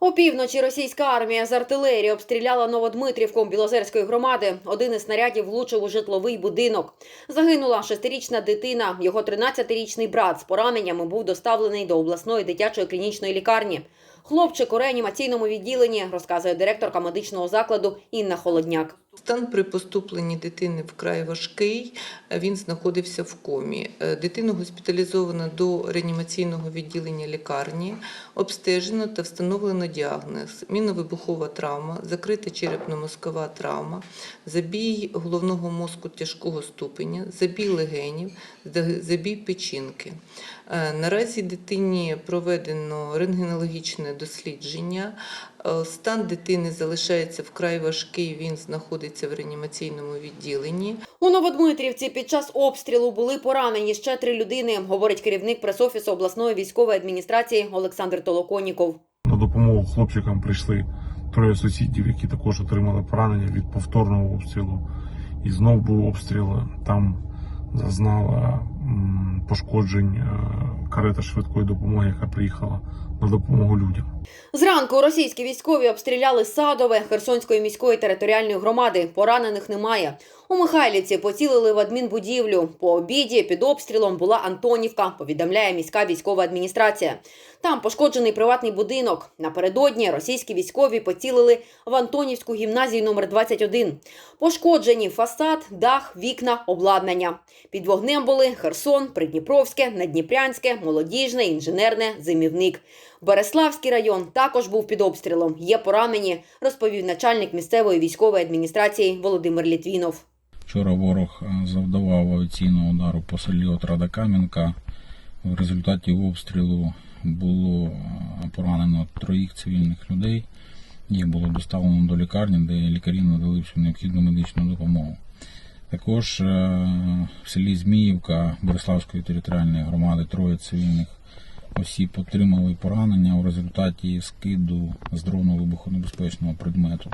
Опівночі російська армія з артилерії обстріляла Новодмитрівку Білозерської громади. Один із снарядів влучив у житловий будинок. Загинула шестирічна дитина. Його 13-річний брат з пораненнями був доставлений до обласної дитячої клінічної лікарні. Хлопчик у реанімаційному відділенні, розказує директорка медичного закладу Інна Холодняк. Стан при поступленні дитини вкрай важкий. Він знаходився в комі. Е, Дитину госпіталізовано до реанімаційного відділення лікарні, обстежено та встановлено діагноз: міновибухова травма, закрита черепно-мозкова травма, забій головного мозку тяжкого ступеня, забій легенів, забій печінки. Е, Наразі дитині проведено рентгенологічне дослідження. Е, Стан дитини залишається вкрай важкий. Він знаходиться в реанімаційному відділенні. У Новодмитрівці під час обстрілу були поранені ще три людини, говорить керівник пресофісу обласної військової адміністрації Олександр Толоконіков. На допомогу хлопчикам прийшли троє сусідів, які також отримали поранення від повторного обстрілу. І знов був обстріл. Там зазнала пошкоджень е, карета швидкої допомоги, яка приїхала на допомогу людям. Зранку російські військові обстріляли Садове Херсонської міської територіальної громади. Поранених немає. У Михайлівці поцілили в адмінбудівлю. По обіді під обстрілом була Антонівка, повідомляє міська військова адміністрація. Там пошкоджений приватний будинок. Напередодні російські військові поцілили в Антонівську гімназію номер 21. Пошкоджені фасад, дах, вікна, обладнання. Під вогнем були Херсон, Придніпровське, Надніпрянське, Молодіжне, Інженерне, Зимівник. Береславський район також був під обстрілом. Є поранені, розповів начальник місцевої військової адміністрації Володимир Літвінов. Вчора ворог е, завдавав авіаційного удару по селі Отрада Кам'янка. В результаті обстрілу було е, поранено троїх цивільних людей. Їх було доставлено до лікарні, де лікарі надали всю необхідну медичну допомогу. Також е, в селі Зміївка Бориславської територіальної громади троє цивільних осіб отримали поранення у результаті скиду з дрону вибухонебезпечного предмету.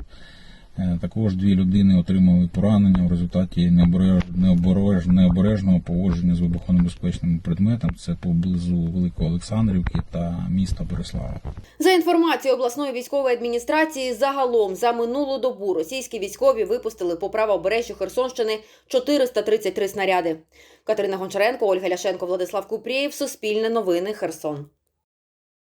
Е, Також дві людини отримали поранення в результаті необереж- необереж- необережного поводження з вибухонебезпечним предметом. Це поблизу Великоолександрівки та міста Борислава. За інформацією обласної військової адміністрації, загалом за минулу добу російські військові випустили по правобережжю Херсонщини 433 снаряди. Катерина Гончаренко, Ольга Ляшенко, Владислав Купрієв. Суспільне новини. Херсон.